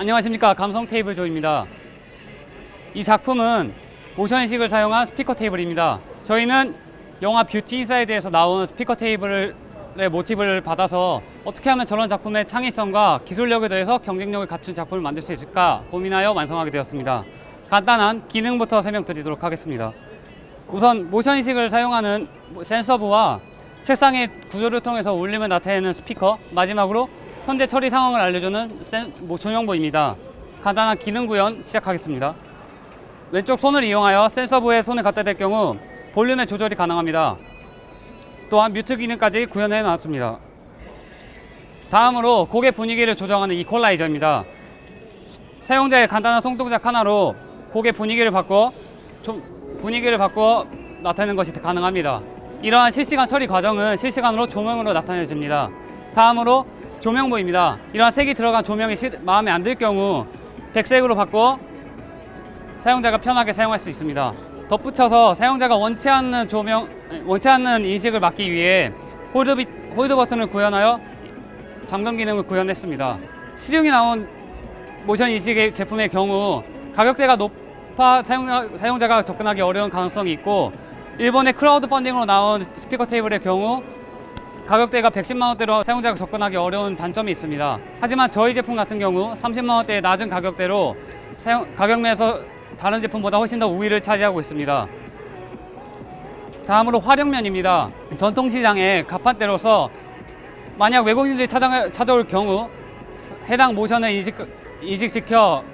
안녕하십니까 감성 테이블 조입니다. 이 작품은 모션식을 사용한 스피커 테이블입니다. 저희는 영화 뷰티 인사이드에서 나온 스피커 테이블의 모티브를 받아서 어떻게 하면 저런 작품의 창의성과 기술력에 대해서 경쟁력을 갖춘 작품을 만들 수 있을까 고민하여 완성하게 되었습니다. 간단한 기능부터 설명드리도록 하겠습니다. 우선 모션인식을 사용하는 센서부와 책상의 구조를 통해서 울림을 나타내는 스피커 마지막으로 현재 처리 상황을 알려주는 센, 뭐 조명부입니다. 간단한 기능 구현 시작하겠습니다. 왼쪽 손을 이용하여 센서 부에 손을 갖다 댈 경우 볼륨의 조절이 가능합니다. 또한 뮤트 기능까지 구현해 놨습니다. 다음으로 고개 분위기를 조정하는 이퀄라이저입니다. 사용자의 간단한 손동작 하나로 고개 분위기를 바꿔 좀 분위기를 바꿔 나타내는 것이 가능합니다. 이러한 실시간 처리 과정은 실시간으로 조명으로 나타내집니다. 다음으로 조명부입니다. 이러한 색이 들어간 조명이 시- 마음에 안 들 경우 백색으로 바꿔 사용자가 편하게 사용할 수 있습니다. 덧붙여서 사용자가 원치 않는 조명, 원치 않는 인식을 막기 위해 홀드, 비, 홀드 버튼을 구현하여 잠금 기능을 구현했습니다. 시중에 나온 모션 인식의 제품의 경우 가격대가 높아 사용자, 사용자 가 접근하기 어려운 가능성이 있고 일본의 크라우드 펀딩으로 나온 스피커 테이블의 경우 가격대가 110만 원대로 사용자가 접근하기 어려운 단점이 있습니다. 하지만 저희 제품 같은 경우 30만 원대의 낮은 가격대로 사용, 가격 면에서 다른 제품보다 훨씬 더 우위를 차지하고 있습니다. 다음으로 활용면입니다. 전통시장의 가판대로서 만약 외국인들이 찾아, 찾아올 경우 해당 모션을 인식, 인식시켜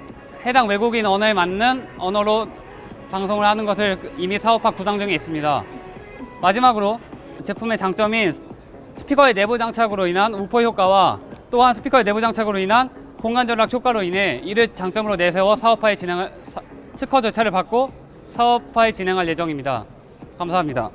해당 외국인 언어에 맞는 언어로 방송을 하는 것을 이미 사업화 구상 중에 있습니다. 마지막으로 제품의 장점인 스피커의 내부 장착으로 인한 우퍼 효과와 또한 스피커의 내부 장착으로 인한 공간 절약 효과로 인해 이를 장점으로 내세워 사업화에 진행을 사- 특허 절차를 받고 사업화에 진행할 예정입니다. 감사합니다.